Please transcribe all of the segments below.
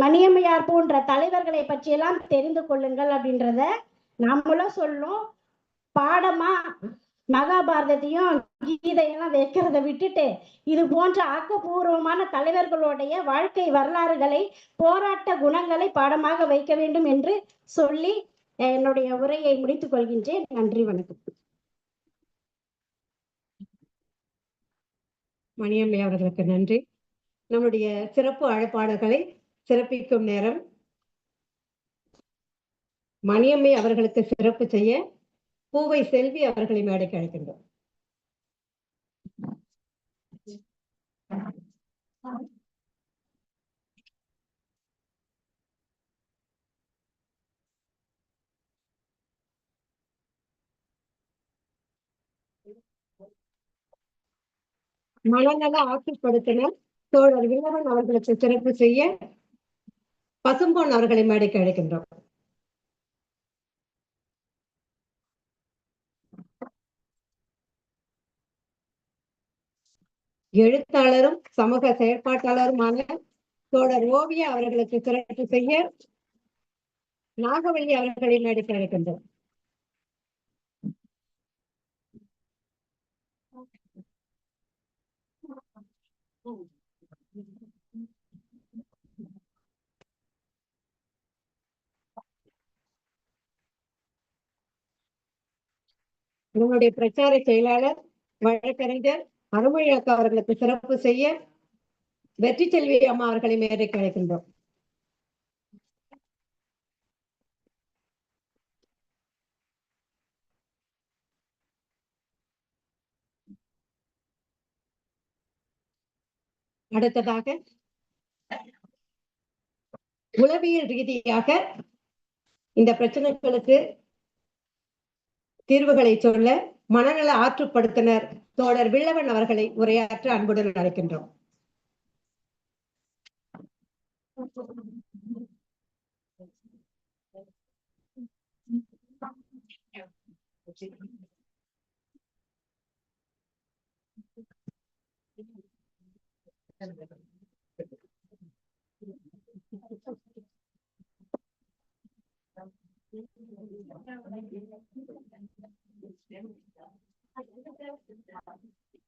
மணியம்மையார் போன்ற தலைவர்களை பற்றியெல்லாம் தெரிந்து கொள்ளுங்கள் அப்படின்றத நம்மளும் சொல்லும் பாடமா மகாபாரதத்தையும் கீதையெல்லாம் வைக்கிறத விட்டுட்டு இது போன்ற ஆக்கப்பூர்வமான தலைவர்களுடைய வாழ்க்கை வரலாறுகளை போராட்ட குணங்களை பாடமாக வைக்க வேண்டும் என்று சொல்லி என்னுடைய உரையை முடித்துக் கொள்கின்றேன். நன்றி வணக்கம். மணியம்மை அவர்களுக்கு நன்றி. நம்முடைய சிறப்பு அழைப்பாளர்களை சிறப்பிக்கும் நேரம். மணியம்மை அவர்களுக்கு சிறப்பு செய்ய பூவை செல்வி அவர்களை மேடைக்கு அழைக்கின்றோம். மனநல ஆட்சிப்படுத்தினர் தோழர் வில்லவன் அவர்களுக்கு சிறப்பு செய்ய பசும்பொன் அவர்களை மேடைக்கு அழைக்கின்றோம். எழுத்தாளரும் சமூக செயற்பாட்டாளருமான தோழர் ஓவியா அவர்களுக்கு சிறப்பு செய்ய நாகவல்லி அவர்களை மேடைக்கு அழைக்கின்றோம். நம்முடைய பிரச்சார செயலாளர் வழக்கறிஞர் அருமொழி அக்கா அவர்களுக்கு சிறப்பு செய்ய வெற்றி செல்வி அம்மா அவர்களை மேடைக்கு அழைக்கின்றோம். அடுத்ததாக உளவியல் ரீதியாக இந்த பிரச்சனைகளுக்கு தீர்வுகளை சொல்ல மனநல ஆற்றுப்படுத்தினர். தோழர் வில்லவன் அவர்களை உரையாற்ற அன்புடன் அழைக்கின்றோம்.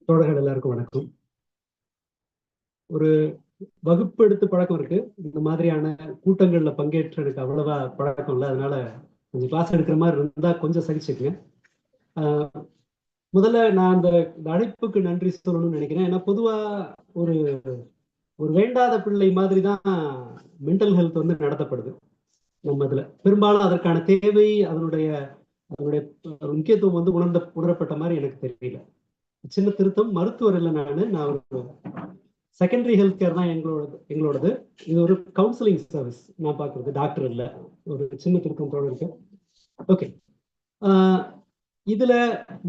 தோழர்கள் எல்லாருக்கும் வணக்கம். ஒரு வகுப்பு எடுத்து பழக்கம் இருக்கு. இந்த மாதிரியான கூட்டங்கள்ல பங்கேற்று எனக்கு அவ்வளவா பழக்கம் இல்லை. அதனால கொஞ்சம் கிளாஸ் எடுக்கிற மாதிரி இருந்தா கொஞ்சம் சகிச்சுக்கங்க ஆஹ் முதல்ல நான் அந்த அழைப்புக்கு நன்றி சொல்லணும்னு நினைக்கிறேன். ஏன்னா பொதுவா ஒரு ஒரு வேண்டாத பிள்ளை மாதிரி தான் மென்டல் ஹெல்த் வந்து நடத்தப்படுது. நம்ம இதுல பெரும்பாலும் அதற்கான தேவை அதனுடைய அதனுடைய முக்கியத்துவம் வந்து உணர்ந்த உணரப்பட்ட மாதிரி எனக்கு தெரியல. சின்ன திருத்தம் மருத்துவர் இல்லை நானு நான் ஒரு செகண்டரி ஹெல்த் கேர் தான் எங்களோடது எங்களோடது. இது ஒரு கவுன்சிலிங் சர்வீஸ் நான் பாக்குறது டாக்டர் இல்லை. ஒரு சின்ன திருத்தம் தோழருக்கு ஓகே இதுல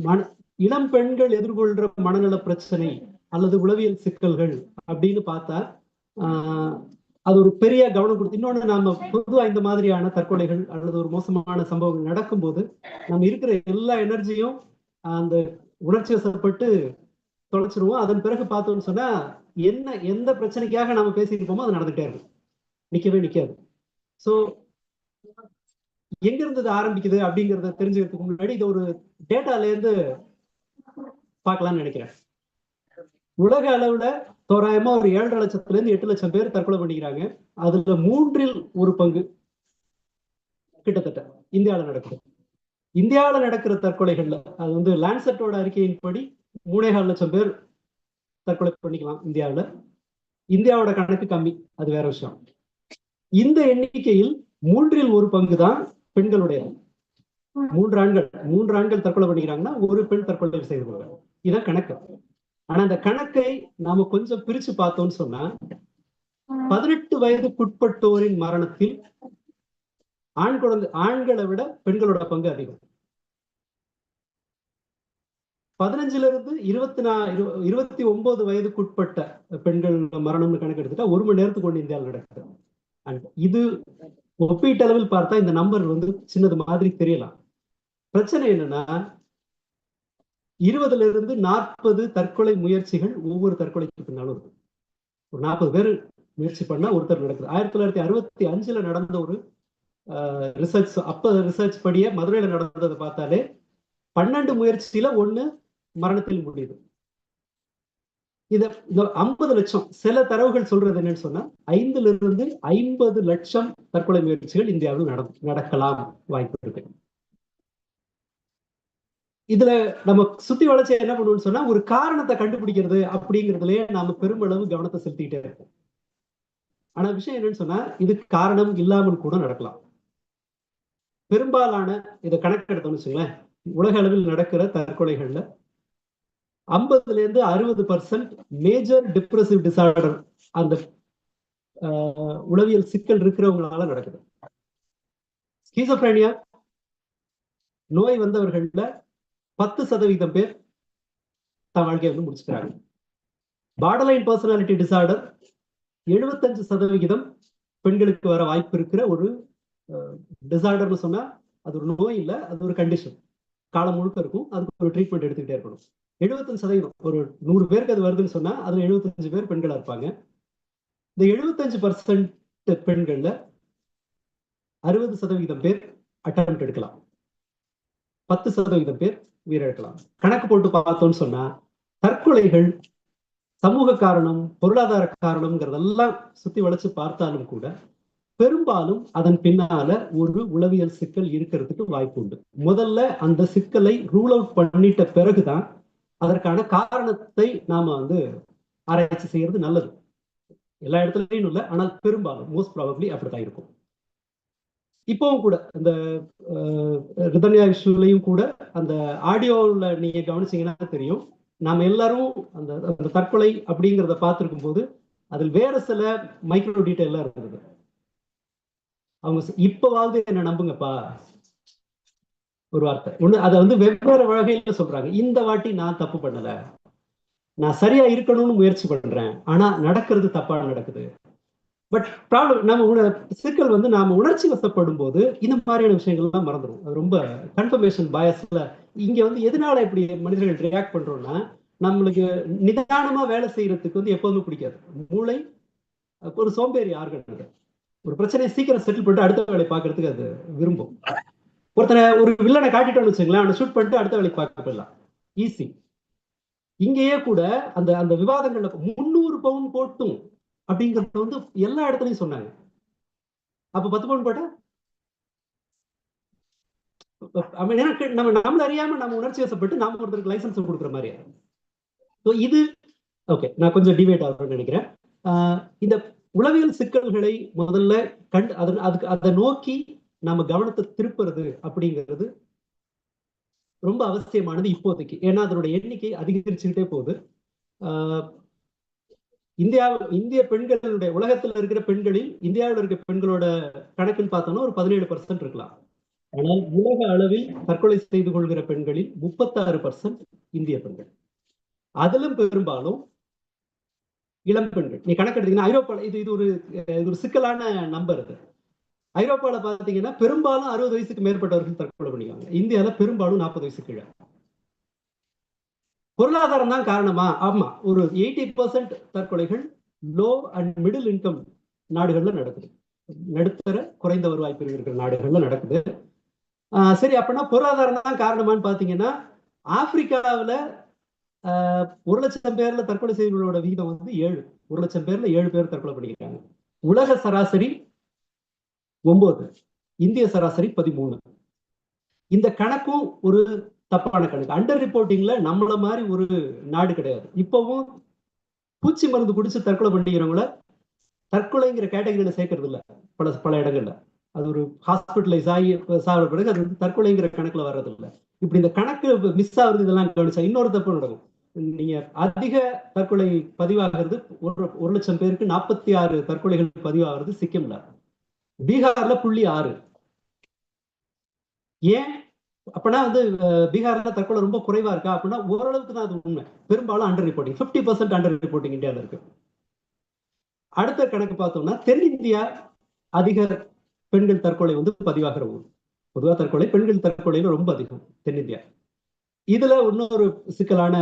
மன இளம் பெண்கள் எதிர்கொள்ற மனநல பிரச்சனை அல்லது உளவியல் சிக்கல்கள் அப்படின்னு பார்த்தா ஆஹ் அது ஒரு பெரிய கவனம் கொடுத்து இன்னொன்று நாம பொதுவா இந்த மாதிரியான தற்கொலைகள் அல்லது ஒரு மோசமான சம்பவங்கள் நடக்கும்போது நம்ம இருக்கிற எல்லா எனர்ஜியும் அந்த உணர்ச்சி வசப்பட்டு தொலைச்சிருவோம். அதன் பிறகு பார்த்தோம்னு சொன்னா என்ன எந்த பிரச்சனைக்காக நாம பேசியிருப்போமோ அது நடந்துகிட்டே இருக்கும். நிக்கவே நிக்காது. ஸோ எங்க இருந்து இது ஆரம்பிக்குது அப்படிங்கிறத தெரிஞ்சுக்கிறதுக்கு முன்னாடி இது ஒரு டேட்டால இருந்து பார்க்கலாம்னு நினைக்கிறேன். உலக அளவுல தோராயமா ஒரு ஏழரை லட்சத்துல இருந்து எட்டு லட்சம் பேர் தற்கொலை பண்ணிக்கிறாங்க. அதுல மூன்றில் ஒரு பங்கு கிட்டத்தட்ட இந்தியாவில் நடக்குது. இந்தியாவில் நடக்கிற தற்கொலைகள்ல அது வந்து லேண்ட்செட்டோட அறிக்கையின்படி மூணேகால் லட்சம் பேர் தற்கொலை பண்ணிக்கலாம் இந்தியாவில். இந்தியாவோட கணக்கு கம்மி அது வேற விஷயம். இந்த எண்ணிக்கையில் மூன்றில் ஒரு பங்கு தான் பெண்களுடைய. மூன்று ஆண்கள் மூன்று ஆண்கள் தற்கொலை பண்ணிக்கிறாங்கன்னா ஒரு பெண் தற்கொலை செய்து கொள்வாங்க. இதான் கணக்கு. ஆனா அந்த கணக்கை நாம கொஞ்சம் பிரிச்சு பார்த்தோம்னு சொன்னா பதினெட்டு வயதுக்குட்பட்டோரின் மரணத்தில் ஆண் குழந்தை ஆண்களை விட பெண்களோட பங்கு அதிகம். பதினஞ்சுல இருந்து இருபத்தி நா இருபத்தி ஒன்பது வயதுக்குட்பட்ட பெண்கள் மரணம்னு கணக்கெடுத்துட்டா ஒரு மணி நேரத்துக்கு ஒன்று இந்தியாவில் நடக்குது. அண்ட் இது ஒப்பீட்டளவில் பார்த்தா இந்த நம்பர் வந்து சின்னது மாதிரி தெரியலாம். பிரச்சனை என்னன்னா இருபதுல இருந்து நாற்பது தற்கொலை முயற்சிகள் ஒவ்வொரு தற்கொலைக்கு பின்னாலும் இருக்கு. ஒரு நாற்பது பேர் முயற்சி பண்ணா ஒருத்தர் நடக்குது. ஆயிரத்தி தொள்ளாயிரத்தி அறுபத்தி அஞ்சுல நடந்த ஒரு ரிசர்ச் அப்ப ரிசர்ச் படியே மதுரையில நடந்ததை பார்த்தாலே பன்னெண்டு முயற்சியில ஒண்ணு மரணத்தில் முடியுது இத இந்த ஐம்பது லட்சம் சில தரவுகள் சொல்றது என்னன்னு சொன்னா ஐந்துல இருந்து ஐம்பது லட்சம் தற்கொலை முயற்சிகள் இந்தியாவில் நட நடக்கலாம் வாய்ப்பு இருக்கு. இதுல நம்ம சுத்தி வளர்ச்சி என்ன பண்ணுவோம்னு சொன்னா ஒரு காரணத்தை கண்டுபிடிக்கிறது அப்படிங்கிறதுலயே நாம பெருமளவு கவனத்தை செலுத்திக்கிட்டே இருப்போம். ஆனா விஷயம் என்னன்னு சொன்னா இதுக்கு காரணம் இல்லாமல் கூட நடக்கலாம். பெரும்பாலான இதை கணக்கெடுத்தோம்னு வச்சுங்களேன் உலக அளவில் நடக்கிற தற்கொலைகள்ல ஐம்பதுல இருந்து அறுபது பர்சன்ட் மேஜர் டிப்ரெசிவ் டிசார்டர் அந்த ஆஹ், உளவியல் சிக்கல் இருக்கிறவங்களால நடக்குது. ஸ்கீசோப்ரேனியா நோய் வந்தவர்கள்ல பத்து சதவீதம் பேர் தன் வாழ்க்கையை வந்து முடிச்சுக்கிறாங்க. பார்டர்லைன் பர்சனாலிட்டி டிசார்டர் எழுபத்தஞ்சு சதவிகிதம் பெண்களுக்கு வர வாய்ப்பு இருக்கிற ஒரு டிசார்டர்னு சொன்னா அது ஒரு நோய் இல்லை அது ஒரு கண்டிஷன் காலம் முழுக்க இருக்கும் அதுக்கு ஒரு ட்ரீட்மெண்ட் எடுத்துக்கிட்டே இருக்கணும். எழுபத்தஞ்சு சதவீதம் ஒரு நூறு பேருக்கு அது வருதுன்னு சொன்னா அதுல எழுபத்தஞ்சு பேர் பெண்களா இருப்பாங்க. இந்த எழுபத்தஞ்சு பர்சன்ட் பெண்கள்ல அறுபது சதவீதம் பேர் அட்டம் எடுக்கலாம். பத்து சதவீதம் பேர் உயிரிழக்கலாம். கணக்கு போட்டு பார்த்தோம்னு சொன்னா தற்கொலைகள் சமூக காரணம் பொருளாதார காரணம்ங்கிறதெல்லாம் சுத்தி வளைச்சு பார்த்தாலும் கூட பெரும்பாலும் அதன் பின்னால ஒரு உளவியல் சிக்கல் இருக்கிறதுக்கு வாய்ப்பு உண்டு. முதல்ல அந்த சிக்கலை ரூல் அவுட் பண்ணிட்ட பிறகுதான் அதற்கான காரணத்தை நாம வந்து ஆராய்ச்சி செய்யறது நல்லது. எல்லா இடத்துலயும் இல்லை ஆனால் பெரும்பாலும் மோஸ்ட் ப்ராபப்ளி அப்படித்தான் இருக்கும். இப்பவும் கூட இந்த ரிதன்யா இஷ்யூலையும் கூட அந்த ஆடியோவில் நீங்க கவனிச்சீங்கன்னா தெரியும். நாம எல்லாரும் அந்த அந்த தற்கொலை அப்படிங்கிறத பார்த்துருக்கும் போது அதில் வேற சில மைக்ரோ டீட்டெயிலாம் இருந்தது. அவங்க இப்பவாவது என்ன நம்புங்கப்பா. ஒரு வார்த்தை. ஒண்ணு அதை வந்து வெவ்வேறு வகையில சொல்றாங்க. இந்த வாட்டி நான் தப்பு பண்ணல. நான் சரியா இருக்கணும்னு முயற்சி பண்றேன். ஆனா நடக்கிறது தப்பா நடக்குது. பட் ப்ராப்ளம் நம்ம உண- சிக்கல் வந்து நாம உணர்ச்சி வசப்படும் போது இந்த மாதிரியான விஷயங்கள்லாம் மறந்துடும் அது ரொம்ப கன்ஃபர்மேஷன் பயஸ்ல இங்க வந்து எதனால இப்படி மனிதர்கள் ரியாக்ட் பண்றோம்னா நம்மளுக்கு நிதானமா வேலை செய்யறதுக்கு வந்து எப்போதுமே பிடிக்காது. மூளை ஒரு சோம்பேறி ஆர்கன் ஒரு பிரச்சனையை சீக்கிரம் செட்டில் பண்ணிட்டு அடுத்த வேலை பார்க்கறதுக்கு அது விரும்பும். ஒருத்தனை ஒரு வில்லனை காட்டிட்டோம்னு வச்சுங்களேன் அவனை ஷூட் பண்ணிட்டு அடுத்த வேலைக்கு பார்க்க போயிடலாம். ஈஸி இங்கேயே கூட அந்த அந்த விவாதங்கள்ல முன்னூறு பவுன் போட்டும். அப்படிங்கறது வந்து எல்லா இடத்துலயும் சொன்னாங்க. அப்ப பத்து பவுன் போட்டா? எனக்கு நம்ம நம்மள அறியாம நம்ம உணர்ச்சி வசப்பட்டு நாம ஒருத்தருக்கு லைசன்ஸ் கொடுக்குற மாதிரி ஸோ இது ஓகே நான் கொஞ்சம் டிவேட் ஆகணும்னு நினைக்கிறேன். ஆஹ் இந்த உளவியல் சிக்கல்களை முதல்ல கண்டு அதன் அதுக்கு அதை நோக்கி நாம கவனத்தை திருப்புறது அப்படிங்கிறது ரொம்ப அவசியமானது இப்போதைக்கு. ஏன்னா அதனுடைய எண்ணிக்கை அதிகரிச்சுக்கிட்டே போகுது. இந்தியாவில் இந்திய பெண்களுடைய உலகத்துல இருக்கிற பெண்களில் இந்தியாவில் இருக்கிற பெண்களோட கணக்குன்னு பார்த்தோம்னா ஒரு பதினேழு பர்சன்ட் இருக்கலாம். ஆனால் உலக அளவில் தற்கொலை செய்து கொள்கிற பெண்களில் முப்பத்தாறு பர்சன்ட் இந்திய பெண்கள். அதிலும் பெரும்பாலும் இளம் பெண்கள். நீ கணக்கு எடுத்தீங்கன்னா ஐரோப்பால இது இது ஒரு இது ஒரு சிக்கலான நம்பர் இது. ஐரோப்பால பாத்தீங்கன்னா பெரும்பாலும் அறுபது வயசுக்கு மேற்பட்டவர்கள் தற்கொலை பண்ணிக்குவாங்க. இந்தியாவில் பெரும்பாலும் நாற்பது வயசு கீழே. பொருளாதாரம் தான் காரணமா? ஆமா. ஒரு எயிட்டி பர்சன்ட் தற்கொலைகள் லோ அண்ட் மிடில் இன்கம் நாடுகள்ல நடக்குது. நடுத்தர குறைந்த வருவாய் பிரிவு இருக்கிற நாடுகள்ல நடக்குது. ஆஹ் சரி அப்படின்னா பொருளாதாரம் தான் காரணமான்னு பாத்தீங்கன்னா ஆப்பிரிக்காவுல ஆஹ் ஒரு லட்சம் பேர்ல தற்கொலை செய்தவர்களோட விகிதம் வந்து ஏழு. ஒரு லட்சம் பேர்ல ஏழு பேர் தற்கொலை பண்ணிக்கிறாங்க உலக சராசரி ஒன்பது இந்திய சராசரி பதிமூணு. இந்த கணக்கும் ஒரு தப்பான கணக்கு. அண்டர் ரிப்போர்ட்டிங்ல நம்மள மாதிரி ஒரு நாடு கிடையாது. இப்பவும் பூச்சி மருந்து குடிச்சு தற்கொலை பண்ணிக்கிறவங்கள தற்கொலைங்கிற கேட்டகரியில சேர்க்கறது இல்ல பல பல இடங்கள்ல. அது ஒரு ஹாஸ்பிட்டலைஸ் ஆகி சாகிற பிறகு அது வந்து தற்கொலைங்கிற கணக்குல வர்றது இல்ல இப்படி இந்த கணக்கு மிஸ் ஆகுறது இதெல்லாம் கவனிச்சா இன்னொரு தப்பு நடக்கும். நீங்க அதிக தற்கொலை பதிவாகிறது ஒரு ஒரு லட்சம் பேருக்கு நாற்பத்தி ஆறு தற்கொலைகள் பதிவாகிறது சிக்கிம்ல. பீகார்ல புள்ளி ஆறு. ஏன்? அப்படின்னா வந்து அஹ், பீகார்ல தற்கொலை ரொம்ப குறைவா இருக்கா? அப்படின்னா ஓரளவுக்கு தான் அது உண்மை. பெரும்பாலும் under reporting 50% percent under reporting இந்தியாவில் இருக்கு. அடுத்த கணக்கு பார்த்தோம்னா தென்னிந்தியா அதிக பெண்கள் தற்கொலை வந்து பதிவாகிற ஊர். பொதுவா தற்கொலை பெண்கள் தற்கொலையில ரொம்ப அதிகம் தென்னிந்தியா. இதுல இன்னொரு சிக்கலான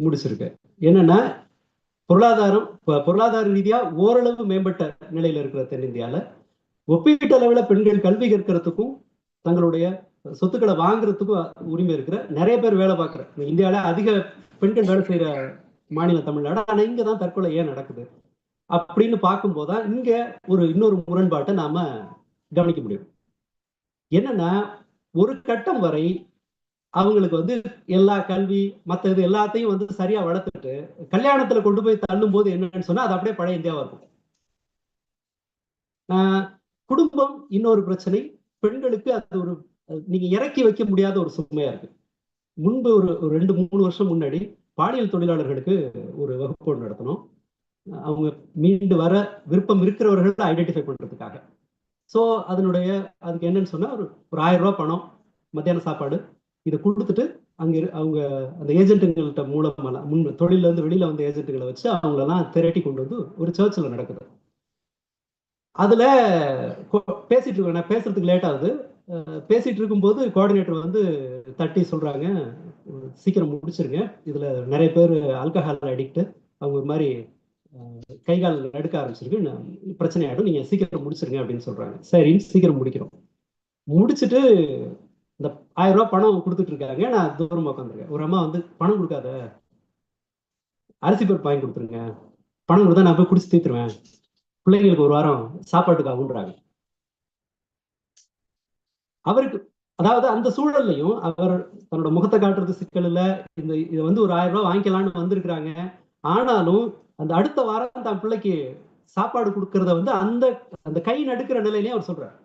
முடிச்சிருக்கு. என்னன்னா பொருளாதாரம் பொருளாதார ரீதியா ஓரளவு மேம்பட்ட நிலையில இருக்கிற தென்னிந்தியால ஒப்பீட்டு அளவுல பெண்கள் கல்வி கற்கிறதுக்கும் தங்களுடைய சொத்துக்களை வாங்குறதுக்கும் உரிமை இருக்கிற நிறைய பேர் வேலை பார்க்குற. இந்தியாவில அதிக பெண்கள் வேலை செய்யற மாநிலம் தமிழ்நாடு. ஆனா இங்க தான் தற்கொலை ஏன் நடக்குது? அப்படின்னு பார்க்கும்போதுதான் இங்க ஒரு இன்னொரு முரண்பாட்டை நாம கவனிக்க முடியும். என்னன்னா ஒரு கட்டம் வரை அவங்களுக்கு வந்து எல்லா கல்வி மத்த இது எல்லாத்தையும் வந்து சரியா வளர்த்துட்டு கல்யாணத்துல கொண்டு போய் தள்ளும் போது என்னன்னு சொன்னா அது அப்படியே பழைய இந்தியாவா இருக்கும். ஆஹ் குடும்பம் இன்னொரு பிரச்சனை. பெண்களுக்கு அது ஒரு நீங்க இறக்கி வைக்க முடியாத ஒரு சுமையா இருக்கு. முன்பு ஒரு ரெண்டு மூணு வருஷம் முன்னாடி பாலியல் தொழிலாளர்களுக்கு ஒரு வகுப்பு நடத்தணும். அவங்க மீண்டு வர விருப்பம் இருக்கிறவர்களை ஐடென்டிஃபை பண்றதுக்காக. ஸோ அதனுடைய அதுக்கு என்னன்னு சொன்னா ஒரு ஒரு ஆயிரம் ரூபாய் பணம் மத்தியான சாப்பாடு இதை கொடுத்துட்டு அங்க இரு- அவங்க அந்த ஏஜென்ட்டுங்கள்ட்ட மூலமெல்லாம் முன் தொழில இருந்து வெளியில வந்த ஏஜென்ட்டுகளை வச்சு அவங்களெல்லாம் திரட்டி கொண்டு வந்து ஒரு சர்ச்சில் நடக்குது. அதுல பேசிட்டு இருக்கேன். நான் பேசுறதுக்கு லேட் ஆகுது. பேசிட்டு இருக்கும்போது கோஆர்டினேட்டர் வந்து தட்டி சொல்றாங்க. சீக்கிரம் முடிச்சிருங்க. இதுல நிறைய பேர் ஆல்கஹால் அடிக்ட் அவங்க ஒரு மாதிரி கை கால் நடுக்க ஆரம்பிச்சிருக்கு. நான் பிரச்சனை ஆகிடும் நீங்க சீக்கிரம் முடிச்சிருங்க அப்படின்னு சொல்றாங்க. சரின்னு சீக்கிரம் முடிக்கிறோம். முடிச்சிட்டு இந்த ஆயிரம் ரூபாய் பணம் கொடுத்துட்டு இருக்காங்க. நான் தூரமா உட்காந்துருக்கேன் ஒரு அம்மா வந்து பணம் கொடுக்காத. அரிசி பருப்பு வாங்கி கொடுத்துருங்க. பணம் கொடுத்தா நான் போய் குடிச்சு தீத்துருவேன். பிள்ளைங்களுக்கு ஒரு வாரம் சாப்பாட்டுக்கு ஆகுன்றாங்க அவருக்கு அதாவது அந்த சூழல்லையும் அவர் தன்னோட முகத்தை காட்டுறது சிக்கல் இல்ல இந்த இதை வந்து ஒரு ஆயிரம் ரூபாய் வாங்கிக்கலாம்னு வந்திருக்கிறாங்க. ஆனாலும் அந்த அடுத்த வாரம் தான் பிள்ளைக்கு சாப்பாடு கொடுக்கறத வந்து அந்த அந்த கை நடுக்கிற நிலையிலயும் அவர் சொல்றாரு.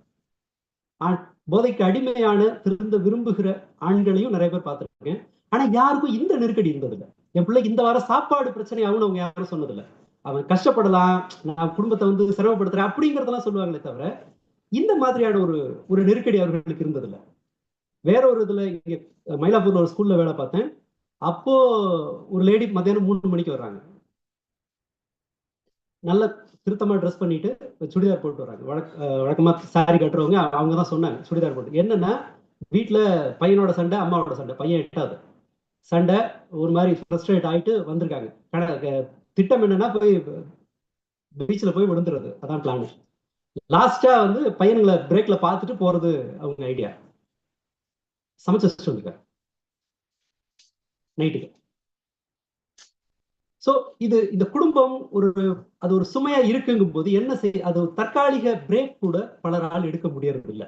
போதைக்கு அடிமையான திருந்த விரும்புகிற ஆண்களையும் நிறைய பேர் பார்த்துருக்கேன். ஆனா யாருக்கும் இந்த நெருக்கடி இருந்ததில்லை. என் பிள்ளைக்கு இந்த வாரம் சாப்பாடு பிரச்சனை ஆகும்னு அவங்க யாரும் சொன்னதில்லை. அவன் கஷ்டப்படலாம் நான் குடும்பத்தை வந்து சிரமப்படுத்துறேன் அப்படிங்கறதெல்லாம் சொல்லுவாங்களே தவிர இந்த மாதிரியான ஒரு ஒரு நெருக்கடி அவர்களுக்கு இருந்ததில்ல. வேற ஒரு இதுல இங்க மயிலாப்பூர்ல ஒரு ஸ்கூல்ல வேலை பார்த்தேன். அப்போ ஒரு லேடி மத்தியானம் மூணு மணிக்கு வர்றாங்க. நல்ல திருத்தமா ட்ரெஸ் பண்ணிட்டு சுடிதார் போட்டு வராங்க வழக்க வழக்கமா சாரி கட்டுறவங்க அவங்க தான் சொன்னாங்க சுடிதார் போட்டு. என்னன்னா வீட்டுல பையனோட சண்டை அம்மாவோட சண்டை. பையன் எட்டாவது சண்டை ஒரு மாதிரி ஃப்ரஸ்ட்ரேட் ஆயிட்டு வந்திருக்காங்க. கட- க- திட்டம் என்னன்னா போய் பீச்ல போய் விழுந்துறது. அதான் பிளான் லாஸ்டா வந்து பையனுங்களை பிரேக்ல பார்த்துட்டு போறது அவங்க ஐடியா சமைச்சு வச்சுட்டு நைட்டுக்கு ஸோ இது இந்த குடும்பம் ஒரு அது ஒரு சுமையா இருக்குங்கும் போது என்ன செய் அது ஒரு தற்காலிக பிரேக் கூட பலரால் எடுக்க முடியறது இல்ல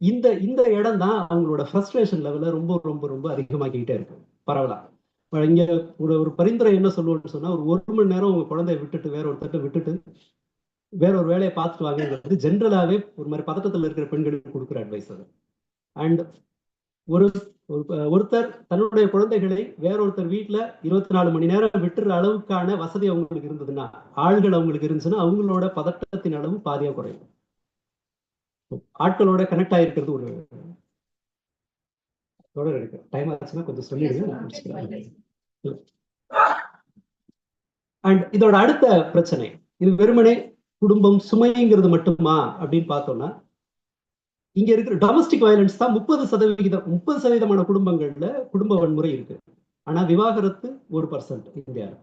இந்த இந்த இடம் தான் அவங்களோட ஃப்ரஸ்ட்ரேஷன் லெவல ரொம்ப ரொம்ப ரொம்ப அதிகமாக்கிக்கிட்டே இருக்கு. பரவலா இங்க ஒரு ஒரு பரிந்துரை என்ன சொல்லுவோம்னு சொன்னா ஒரு ஒரு மணி நேரம் உங்க குழந்தைய விட்டுட்டு வேற ஒருத்தட்ட விட்டுட்டு வேற ஒரு வேலையை பார்த்துட்டு வாங்குங்கிறது ஜென்ரலாவே ஒரு மாதிரி பதட்டத்துல இருக்கிற பெண்களுக்கு கொடுக்குற அட்வைஸ் அது. அண்ட் ஒரு ஒரு- ஒருத்தர் தன்னுடைய குழந்தைகளை வேற ஒருத்தர் வீட்டுல இருபத்தி நாலு மணி நேரம் விட்டுற அளவுக்கான வசதி அவங்களுக்கு இருந்ததுன்னா ஆள்கள் அவங்களுக்கு இருந்துச்சுன்னா அவங்களோட பதட்டத்தின் அளவு பாதியா குறையும். ஆட்களோட கனெக்ட் ஆயிருக்கிறது ஒரு தொடர் இருக்கு. டைம் ஆச்சுன்னா கொஞ்சம் சொல்லிடுங்க. அண்ட் இதோட அடுத்த பிரச்சனை இது வெறுமனே குடும்பம் சுமைங்கிறது மட்டுமா அப்படின்னு பார்த்தோம்னா இங்க இருக்கிற டொமஸ்டிக் வயலன்ஸ் தான் முப்பது சதவிகிதம் முப்பது சதவீதமான குடும்பங்கள்ல குடும்ப வன்முறை இருக்கு. ஆனா விவாகரத்து ஒரு பர்சன்ட் இந்தியாவில்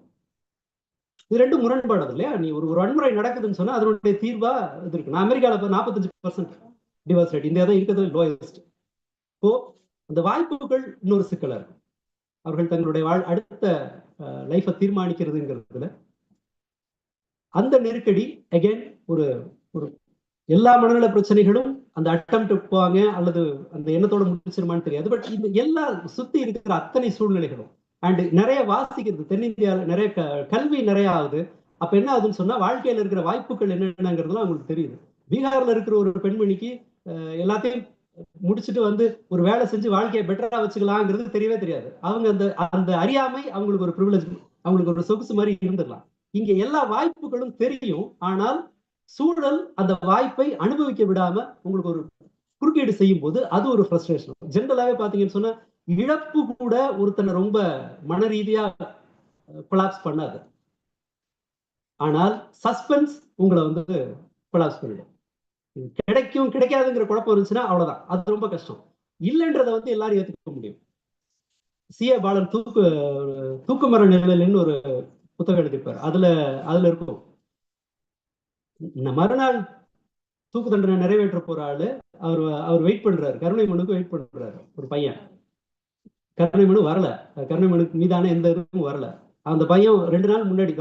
இது ரெண்டும் முரண்பாடு இல்லையா? நீ ஒரு ஒரு வன்முறை நடக்குதுன்னு சொன்னா அதனுடைய தீர்வா இது இருக்கு. நான் அமெரிக்கால நாற்பத்தஞ்சு பர்சன்ட் டிவோர்ஸ் ரேட் இந்தியா தான் இருக்கிறது லோயஸ்ட் இப்போ அந்த வாய்ப்புகள் இன்னொரு சிக்கலா இருக்கு. அவர்கள் தங்களுடைய வாழ் அடுத்த லைஃபை தீர்மானிக்கிறதுங்கிறதுல அந்த நெருக்கடி அகைன் ஒரு ஒரு எல்லா மனநல பிரச்சனைகளும் அந்த அட்டம் போவாங்க அல்லது அந்த எண்ணத்தோட முடிச்சிருமான்னு தெரியாது. பட் இந்த எல்லா சுத்தி இருக்கிற அத்தனை சூழ்நிலைகளும் அண்ட் நிறைய வாசிக்கிறது தென்னிந்தியாவில் நிறைய க- கல்வி நிறைய ஆகுது. அப்ப என்ன ஆகுதுன்னு சொன்னா வாழ்க்கையில இருக்கிற வாய்ப்புகள் என்னென்னங்கிறதுலாம் அவங்களுக்கு தெரியுது. பீகார்ல இருக்கிற ஒரு பெண்மணிக்கு அஹ், எல்லாத்தையும் முடிச்சுட்டு வந்து ஒரு வேலை செஞ்சு வாழ்க்கையை பெட்டரா வச்சுக்கலாங்கிறது தெரியவே தெரியாது. அவங்க அந்த அந்த அறியாமை அவங்களுக்கு ஒரு ப்ரிவிலேஜ் அவங்களுக்கு ஒரு சொகுசு மாதிரி இருந்துடலாம். இங்க எல்லா வாய்ப்புகளும் தெரியும். ஆனால் சூழல் அந்த வாய்ப்பை அனுபவிக்க விடாம உங்களுக்கு ஒரு குறுக்கீடு செய்யும் போது அது ஒரு ஃப்ரஸ்ட்ரேஷன் ஜென்ரலாவே பாத்தீங்கன்னு சொன்னா இழப்பு கூட ஒருத்தனை ரொம்ப மன ரீதியா கொலாப்ஸ் பண்ணாது. ஆனால் சஸ்பென்ஸ் உங்களை வந்து கொலாப்ஸ் பண்ணிடும். கிடைக்கும் கிடைக்காதுங்கிற குழப்பம் இருந்துச்சுன்னா அவ்வளவுதான். அது ரொம்ப கஷ்டம். இல்லைன்றதை வந்து எல்லாரும் ஏத்துக்க முடியும். சிஏ பாலன் தூக்கு தூக்குமர நிழல்னு ஒரு புத்தகம் எழுதியிருப்பார். அதுல அதுல இருக்கும். இந்த மறுநாள் தூக்கு தண்டனை நிறைவேற்ற போற ஆளு அவர் அவர் வெயிட் பண்றாரு. கருணை மனுக்கு வெயிட் பண்றாரு. ஒரு பையன். கருணை மனு வரல. கருணை மனுக்கு மீதான எந்த இதுவும் வரல. அந்த பையன் ரெண்டு நாள் முன்னாடி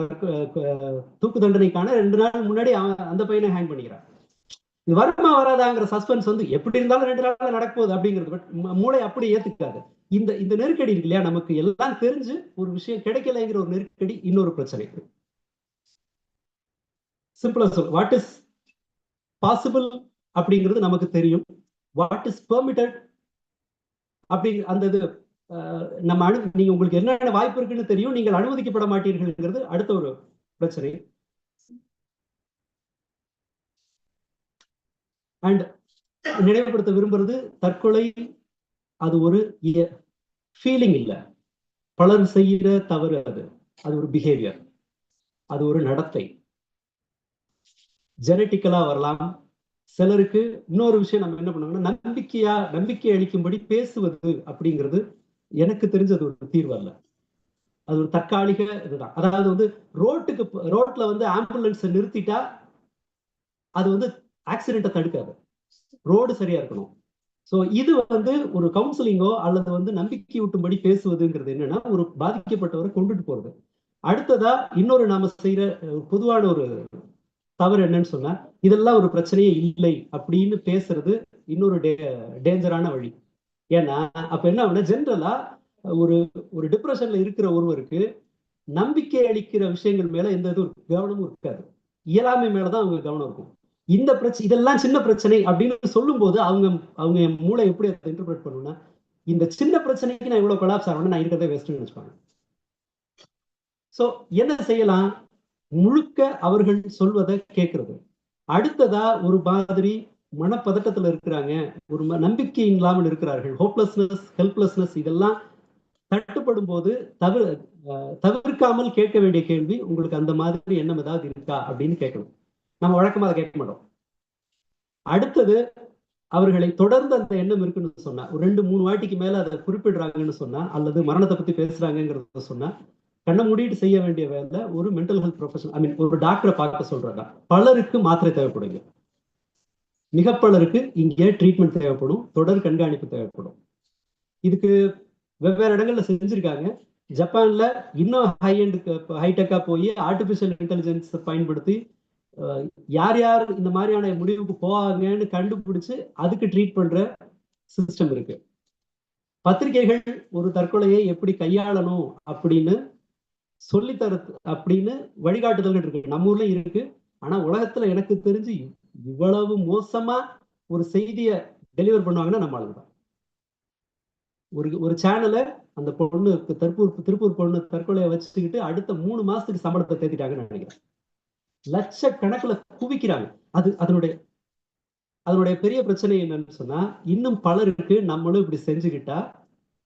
தூக்கு தண்டனைக்கான ரெண்டு நாள் முன்னாடி அவன் அந்த பையனை ஹேங் பண்ணிக்கிறான். இது வருமா வராதாங்கிற சஸ்பென்ஸ் வந்து எப்படி இருந்தாலும் ரெண்டு நாள் நடக்க போகுது அப்படிங்கிறது பட் மூளை அப்படி ஏத்துக்காது. இந்த இந்த நெருக்கடி இருக்கு இல்லையா? நமக்கு எல்லாம் தெரிஞ்சு ஒரு விஷயம் கிடைக்கலைங்கிற ஒரு நெருக்கடி இன்னொரு பிரச்சனை. சிம்பிளா சொல் வாட் இஸ் பாசிபிள் அப்படிங்கிறது நமக்கு தெரியும். வாட் இஸ் பெர்மிட்டட் அப்படி அந்த இது அஹ், நம்ம அனு நீங்க உங்களுக்கு என்னென்ன வாய்ப்பு இருக்குன்னு தெரியும். நீங்கள் அனுமதிக்கப்பட மாட்டீர்கள்ங்கிறது அடுத்த ஒரு பிரச்சனை. அண்ட் நினைவுபடுத்த விரும்புறது தற்கொலை அது ஒரு ஃபீலிங் இல்ல. பலர் செய்கிற தவறு அது. அது ஒரு பிஹேவியர் அது ஒரு நடத்தை. ஜெனட்டிக்கலா வரலாம். சிலருக்கு இன்னொரு விஷயம் நம்ம என்ன பண்ணுவோம்னா நம்பிக்கையா நம்பிக்கை அளிக்கும்படி பேசுவது அப்படிங்கிறது எனக்கு தெரிஞ்சது ஒரு தீர்வு அல்ல. அது ஒரு தற்காலிக இதுதான். அதாவது வந்து ரோட்டுக்கு ரோட்ல வந்து ஆம்புலன்ஸ் நிறுத்திட்டா அது வந்து ஆக்சிடென்ட்டை தடுக்காது. ரோடு சரியா இருக்கணும். சோ இது வந்து ஒரு கவுன்சிலிங்கோ அல்லது வந்து நம்பிக்கை ஊட்டும்படி பேசுவதுங்கிறது என்னன்னா ஒரு பாதிக்கப்பட்டவரை கொண்டுட்டு போறது. அடுத்ததா இன்னொரு நாம செய்யற பொதுவான ஒரு தவறு என்னன்னு சொன்னா இதெல்லாம் ஒரு பிரச்சனையே இல்லை அப்படின்னு பேசுறது இன்னொரு டேஞ்சரான வழி. ஏன்னா அப்ப என்ன ஆகும்னா ஜென்ரலா ஒரு ஒரு டிப்ரெஷன்ல இருக்கிற ஒருவருக்கு நம்பிக்கை அளிக்கிற விஷயங்கள் மேல எந்த இது கவனமும் இருக்காது. இயலாமை மேலதான் அவங்க கவனம் இருக்கும். இந்த பிரச்சனை இதெல்லாம் சின்ன பிரச்சனை அப்படின்னு சொல்லும்போது அவங்க அவங்க என் மூளை எப்படி அதை இன்டர்பிரேட் பண்ணுன்னா இந்த சின்ன பிரச்சனைக்கு நான் இவ்வளவு கொலாப்ஸ் ஆகணும்னு நான் இருக்கிறதே வேஸ்ட்னு வச்சுப்பாங்க சோ என்ன செய்யலாம்? முழுக்க அவர்கள் சொல்வதை கேட்கறது. அடுத்ததா ஒரு மாதிரி மனப்பதட்டத்துல இருக்கிறாங்க. ஒரு நம்பிக்கை இல்லாமல் இருக்கிறார்கள். ஹோப்லெஸ்னஸ் ஹெல்ப்லெஸ்னஸ் இதெல்லாம் தட்டுப்படும் போது தவிர தவிர்க்காமல் கேட்க வேண்டிய கேள்வி உங்களுக்கு அந்த மாதிரி எண்ணம் ஏதாவது இருக்கா அப்படின்னு கேட்கணும். நம்ம வழக்கமா அதை கேட்க மாட்டோம். அடுத்தது அவர்களை தொடர்ந்து அந்த எண்ணம் இருக்குன்னு சொன்னா ஒரு ரெண்டு மூணு வாட்டிக்கு மேல அதை குறிப்பிடுறாங்கன்னு சொன்னா அல்லது மரணத்தை பத்தி பேசுறாங்கிறத சொன்னா கண்ணை மூடிட்டு செய்ய வேண்டிய வேலை ஒரு mental health professional I mean ஒரு டாக்டரை பார்க்க சொல்றாங்க பலருக்கு மாத்திரை தேவைப்படுங்க. மிக பலருக்கு இங்கே ட்ரீட்மெண்ட் தேவைப்படும். தொடர் கண்காணிப்பு தேவைப்படும். இதுக்கு வெவ்வேறு இடங்கள்ல செஞ்சிருக்காங்க. ஜப்பான்ல இன்னும் ஹை எண்டுக்கு ஹைடெக்கா போய் ஆர்டிபிஷியல் இன்டெலிஜென்ஸ் பயன்படுத்தி யார் யார் இந்த மாதிரியான முடிவுக்கு போவாங்கன்னு கண்டுபிடிச்சு அதுக்கு ட்ரீட் பண்ற சிஸ்டம் இருக்கு. பத்திரிகைகள் ஒரு தற்கொலையை எப்படி கையாளணும் அப்படின்னு சொல்லித்தர அப்படின்னு வழிகாட்டுதல்கள் இருக்கு. நம்ம ஊர்ல இருக்கு. ஆனா உலகத்துல எனக்கு தெரிஞ்சு இவ்வளவு மோசமா ஒரு செய்தியை டெலிவர் பண்ணுவாங்கன்னா நம்ம ஆளுங்க தான். ஒரு ஒரு சேனலை அந்த பொண்ணு திருப்பூர் திருப்பூர் பொண்ணு தற்கொலையை வச்சுக்கிட்டு அடுத்த மூணு மாசத்துக்கு சம்பளத்தை தேத்திட்டாங்கன்னு நினைக்கிறேன். லட்சக்கணக்கில் குவிக்கிறாங்க. அது அதனுடைய அதனுடைய பெரிய பிரச்சனை என்னன்னு சொன்னா இன்னும் பலருக்கு நம்மளும் இப்படி செஞ்சுக்கிட்டா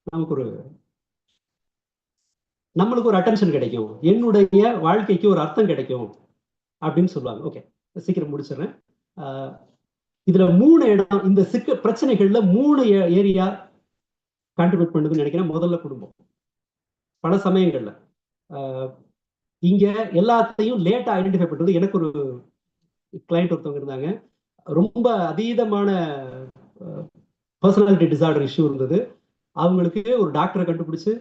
நமக்கு ஒரு நம்மளுக்கு ஒரு அட்டென்ஷன் கிடைக்கும். என்னுடைய வாழ்க்கைக்கு ஒரு அர்த்தம் கிடைக்கும் அப்படின்னு சொல்லுவாங்க. ஓகே சீக்கிரம் முடிச்சிடுறேன். ஆஹ் இதுல மூணு இடம் இந்த சிக்க பிரச்சனைகள்ல மூணு ஏரியா கான்ட்ரிபியூட் பண்ணுதுன்னு நினைக்கிறேன். முதல்ல குடும்பம். பல சமயங்கள்ல. ஆஹ் இங்க எல்லாத்தையும் லேட்டா ஐடென்டிஃபை பண்றது எனக்கு ஒரு கிளைண்ட் ஒருத்தவங்க இருந்தாங்க. ரொம்ப அதீதமான பர்சனாலிட்டி டிசார்டர் இஷ்யூ இருந்தது. அவங்களுக்கு ஒரு டாக்டரை கண்டுபிடிச்சு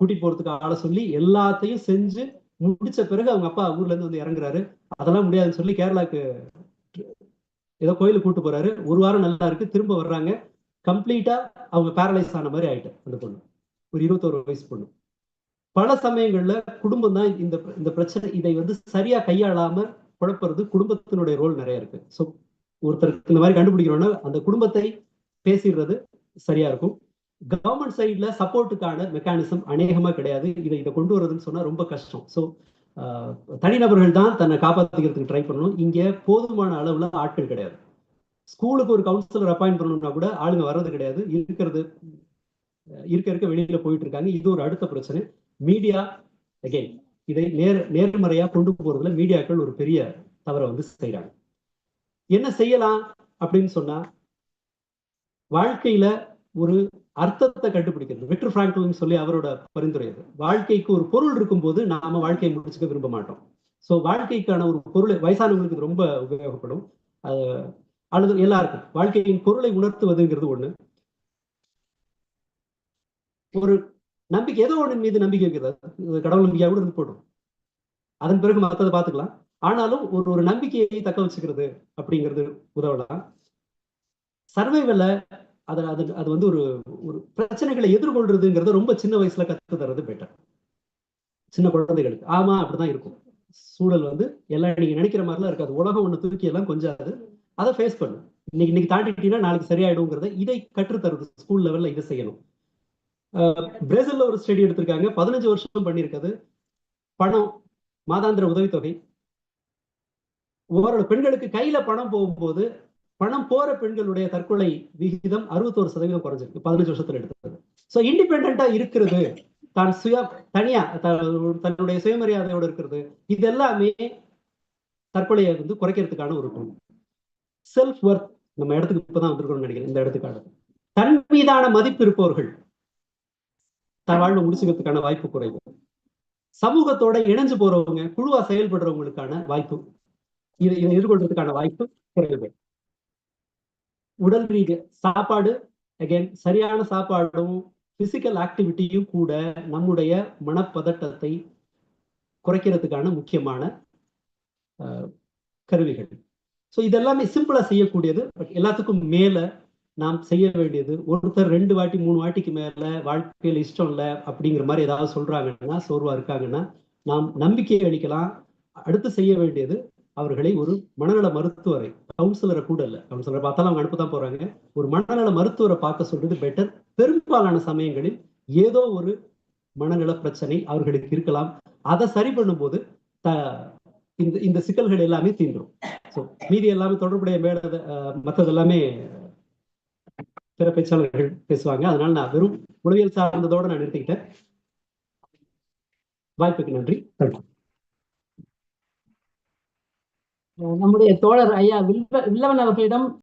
கூட்டிட்டு போறதுக்கு ஆளை சொல்லி எல்லாத்தையும் செஞ்சு முடிச்ச பிறகு அவங்க அப்பா ஊர்ல இருந்து வந்து இறங்குறாரு. அதெல்லாம் முடியாதுன்னு சொல்லி கேரளாக்கு ஏதோ கோயிலுக்கு கூட்டு போறாரு. ஒரு வாரம் நல்லா இருக்கு. திரும்ப வர்றாங்க. கம்ப்ளீட்டா அவங்க பேரலைஸ் ஆன மாதிரி ஆயிட்டு அந்த பொண்ணு. ஒரு இருபத்தோரு வயசு பொண்ணு. பல சமயங்கள்ல குடும்பம் தான் இந்த இந்த பிரச்சனை இதை வந்து சரியா கையாளாம குழப்புறது குடும்பத்தினுடைய ரோல் நிறைய இருக்கு. ஸோ ஒருத்தருக்கு இந்த மாதிரி கண்டுபிடிக்கிறோம்னா அந்த குடும்பத்தை பேசிடுறது சரியா இருக்கும். கவர்மெண்ட் சைட்ல சப்போர்ட்டுக்கான மெக்கானிசம் அநேகமா கிடையாது. இதை இதை கொண்டு வரதுன்னு சொன்னா ரொம்ப கஷ்டம். ஸோ தனிநபர்கள் தான் தன்னை காப்பாத்திக்கிறதுக்கு ட்ரை பண்ணணும். இங்க போதுமான அளவுல ஆட்கள் கிடையாது. ஸ்கூலுக்கு ஒரு கவுன்சிலர் அப்பாயிண்ட் பண்ணணும்னா கூட ஆளுங்க வர்றது கிடையாது. இருக்கிறது இருக்க இருக்க வெளியில போயிட்டு இருக்காங்க. இது ஒரு அடுத்த பிரச்சனை. மீடியா அகெயின் இதை நேர் நேர்மறையா கொண்டு போறதுல மீடியாக்கள் ஒரு பெரிய தவறை வந்து செய்யறாங்க என்ன செய்யலாம் அப்படின்னு சொன்னா வாழ்க்கையில ஒரு அர்த்தத்தை கண்டுபிடிக்கிறது. விக்டர் பிராங்க்லின் சொல்லி அவரோட பரிந்துரை அது. வாழ்க்கைக்கு ஒரு பொருள் இருக்கும்போது நாம வாழ்க்கையை முடிச்சுக்க விரும்ப மாட்டோம். சோ வாழ்க்கைக்கான ஒரு பொருளை வயசானவங்களுக்கு ரொம்ப உபயோகப்படும். அது அல்லது எல்லாருக்கும். வாழ்க்கையின் பொருளை உணர்த்துவதுங்கிறது ஒண்ணு. ஒரு நம்பிக்கை ஏதோ ஒன்று மீது நம்பிக்கை வைக்கிறது கடவுள் நம்பிக்கையாக கூட இருந்து போடும் அதன் பிறகு மற்றதை பார்த்துக்கலாம். ஆனாலும் ஒரு ஒரு நம்பிக்கையை தக்க வச்சுக்கிறது அப்படிங்கிறது உதவலாம் சர்வைவல அது அது அது வந்து ஒரு ஒரு பிரச்சனைகளை எதிர்கொள்றதுங்கிறது ரொம்ப சின்ன வயசுல கத்து தர்றது பெட்டர் சின்ன குழந்தைகளுக்கு. ஆமா அப்படிதான் இருக்கும். சூழல் வந்து எல்லாம் நீங்க நினைக்கிற மாதிரிலாம் இருக்காது. உலகம் ஒண்ணு தூக்கி எல்லாம் கொஞ்சாது. அதை ஃபேஸ் பண்ணும் இன்னைக்கு இன்னைக்கு தாண்டிட்டீங்கன்னா நாளைக்கு சரியாயிடுங்கிறத இதை கற்றுத்தருது ஸ்கூல் லெவல்ல இதை செய்யணும். பிரேசில்ல ஒரு ஸ்டடி எடுத்திருக்காங்க. பதினஞ்சு வருஷம் பண்ணியிருக்காது. பணம் மாதாந்திர உதவித்தொகை. ஓரளவு பெண்களுக்கு கையில பணம் போகும்போது பணம் போற பெண்களுடைய தற்கொலை விகிதம் அறுபத்தோரு சதவீதம் குறைஞ்சிருக்கு. பதினஞ்சு வருஷத்துல எடுத்தது சோ இண்டிபெண்டா இருக்கிறது தான் சுய தனியா தன்னுடைய சுயமரியாதையோட இருக்கிறது இது எல்லாமே தற்கொலையை வந்து குறைக்கிறதுக்கான ஒரு குணம் செல்ஃப் ஒர்த் நம்ம இடத்துக்கு இப்பதான் வந்திருக்கணும்னு நினைக்கிறேன் இந்த இடத்துக்கான தன் மீதான மதிப்பு இருப்பவர்கள் வாழ்வை முடிச்சுக்கிறதுக்கான வாய்ப்பு குறைவு. சமூகத்தோட இணைஞ்சு போறவங்க குழுவா செயல்படுறவங்களுக்கான வாய்ப்பு இதை இதை எதிர்கொள்றதுக்கான வாய்ப்பு குறைவு. உடல் ரீதி சாப்பாடு அகைன் சரியான சாப்பாடும் பிசிக்கல் ஆக்டிவிட்டியும் கூட நம்முடைய மனப்பதட்டத்தை குறைக்கிறதுக்கான முக்கியமான கருவிகள். ஸோ இதெல்லாமே சிம்பிளா செய்யக்கூடியது பட் எல்லாத்துக்கும் மேல நாம் செய்ய வேண்டியது ஒருத்தர் ரெண்டு வாட்டி மூணு வாட்டிக்கு மேல வாழ்க்கையில இஷ்டம் இல்லை அப்படிங்கிற மாதிரி ஏதாவது சொல்றாங்கன்னா சோர்வா இருக்காங்கன்னா நாம் நம்பிக்கையை அளிக்கலாம். அடுத்து செய்ய வேண்டியது அவர்களை ஒரு மனநல மருத்துவரை கவுன்சிலரை கூட இல்லை. கவுன்சிலரை பார்த்தாலும் அவங்க அனுப்ப தான் போறாங்க. ஒரு மனநல மருத்துவரை பார்க்க சொல்றது பெட்டர் பெரும்பாலான சமயங்களில் ஏதோ ஒரு மனநல பிரச்சனை அவர்களுக்கு இருக்கலாம். அதை சரி பண்ணும்போது த இந்த இந்த சிக்கல்கள் எல்லாமே தீந்துரும் ஸோ மீதி எல்லாமே தொடர்புடைய மேல மற்றது எல்லாமே பிற பேச்சாளர்கள் பேசுவாங்க. அதனால நான் வெறும் உளவியல் சார்ந்ததோட நான் நிறுத்திக்கிட்டேன். வாய்ப்புக்கு நன்றி. வணக்கம். நம்முடைய தோழர் ஐயா வில்ல வில்லவன் அவர்களிடம்